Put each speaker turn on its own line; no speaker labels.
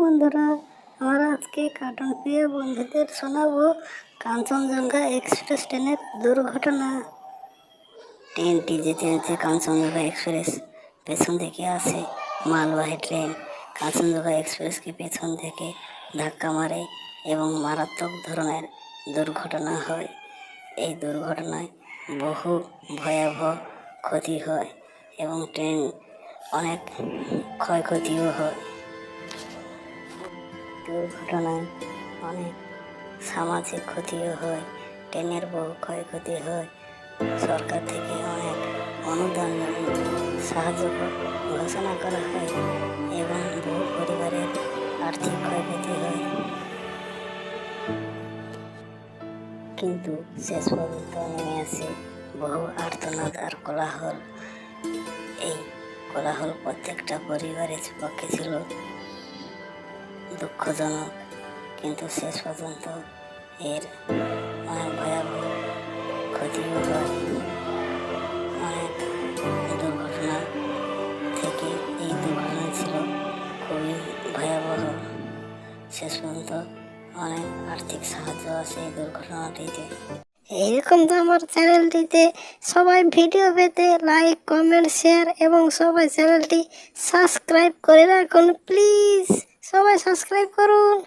বন্ধুরা, আমরা আজকে কার্টুন প্রিয় বন্ধুদের শোনাবো কাঞ্চনজঙ্ঘা এক্সপ্রেস ট্রেনের দুর্ঘটনা। ট্রেনটি যেতে যেতে কাঞ্চনজঙ্ঘা এক্সপ্রেস পেছন থেকে আসে মালবাহী ট্রেন। কাঞ্চনজঙ্ঘা এক্সপ্রেসকে পেছন থেকে ধাক্কা মারে এবং মারাত্মক ধরনের দুর্ঘটনা হয়। এই দুর্ঘটনায় বহু ভয়াবহ ক্ষতি হয় এবং ট্রেন অনেক ক্ষয়ক্ষতিও হয়। দুর্ঘটনায় অনেক সামাজিক ক্ষতিও হয়, ট্রেনের বহু ক্ষয়ক্ষতি হয়। সরকার থেকে অনেক অনুদান সাহায্য ঘোষণা করা হয় এবং বহু পরিবারের আর্থিক ক্ষয়ক্ষতি হয়। কিন্তু শেষ পর্যন্ত নেমে আসে বহু আর্তনাদ আর কোলাহল। এই কোলাহল প্রত্যেকটা পরিবারের পক্ষে ছিল দুঃখজনক। কিন্তু শেষ পর্যন্ত এর অনেক ভয়াবহ ক্ষতিও হয়। অনেক দুর্ঘটনা থেকে এই দুর্ঘটনা ছিল খুবই ভয়াবহ। শেষ পর্যন্ত অনেক আর্থিক সাহায্য আছে এই দুর্ঘটনাটিতে। এইরকম তো আমার চ্যানেলটিতে সবাই ভিডিও পেতে লাইক, কমেন্ট, শেয়ার এবং সবাই চ্যানেলটি সাবস্ক্রাইব করে রাখুন, প্লিজ। সবাই সাবস্ক্রাইব করুন।